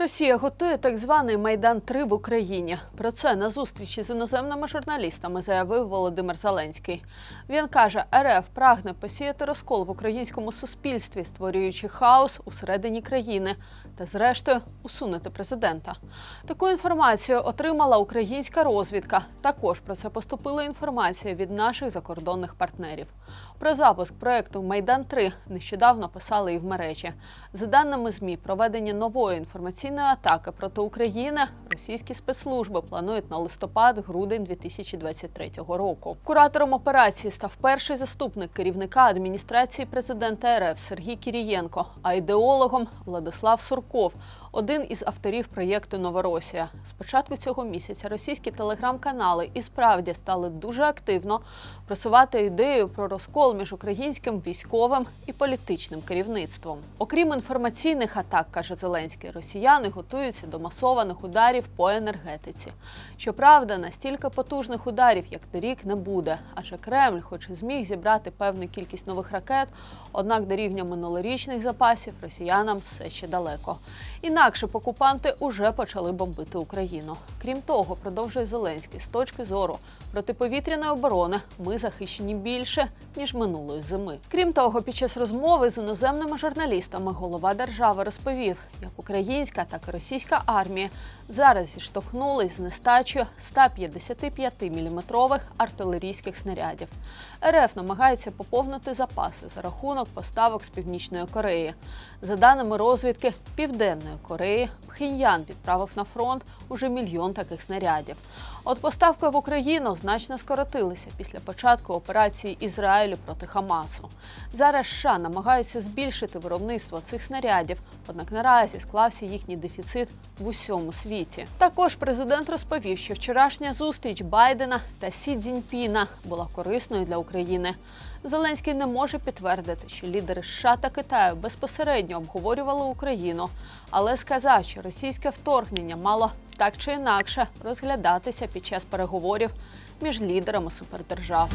Росія готує так званий Майдан 3 в Україні. Про це на зустрічі з іноземними журналістами заявив Володимир Зеленський. Він каже, РФ прагне посіяти розкол в українському суспільстві, створюючи хаос усередині країни та, зрештою, усунути президента. Таку інформацію отримала українська розвідка. Також про це поступила інформація від наших закордонних партнерів. Про запуск проекту Майдан 3 нещодавно писали і в мережі. За даними ЗМІ, проведення нової інформаційної атаки проти України російські спецслужби планують на листопад-грудень 2023 року. Куратором операції став перший заступник керівника адміністрації президента РФ Сергій Кірієнко, а ідеологом Владислав Сурков, один із авторів проєкту Новоросія. З початку цього місяця російські телеграм-канали і справді стали дуже активно просувати ідею про розкол між українським військовим і політичним керівництвом. Окрім інформаційних атак, каже Зеленський, росіяни готуються до масованих ударів по енергетиці. Щоправда, настільки потужних ударів, як торік, не буде, адже Кремль, хоч і зміг зібрати певну кількість нових ракет, однак до рівня минулорічних запасів росіянам все ще далеко. Інакше б окупанти уже почали бомбити Україну. Крім того, продовжує Зеленський з точки зору протиповітряної оборони ми захищені більше ніж минулої зими. Крім того, під час розмови з іноземними журналістами голова держави розповів, як українська, так і російська армія зараз зіштовхнулись з нестачею 155-мм артилерійських снарядів. РФ намагається поповнити запаси за рахунок поставок з північної Кореї. За даними розвідки Південної Кореї, Пхеньян відправив на фронт уже мільйон таких снарядів. От поставки в Україну значно скоротилися після початку операції Ізраїлю проти Хамасу. Зараз США намагаються збільшити виробництво цих снарядів, однак наразі склався їхній дефіцит в усьому світі. Також президент розповів, що вчорашня зустріч Байдена та Сі Цзіньпіна була корисною для України. Зеленський не може підтвердити, що лідери США та Китаю безпосередньо обговорювали Україну, але сказав, що російське вторгнення мало так чи інакше розглядатися під час переговорів між лідерами супердержав.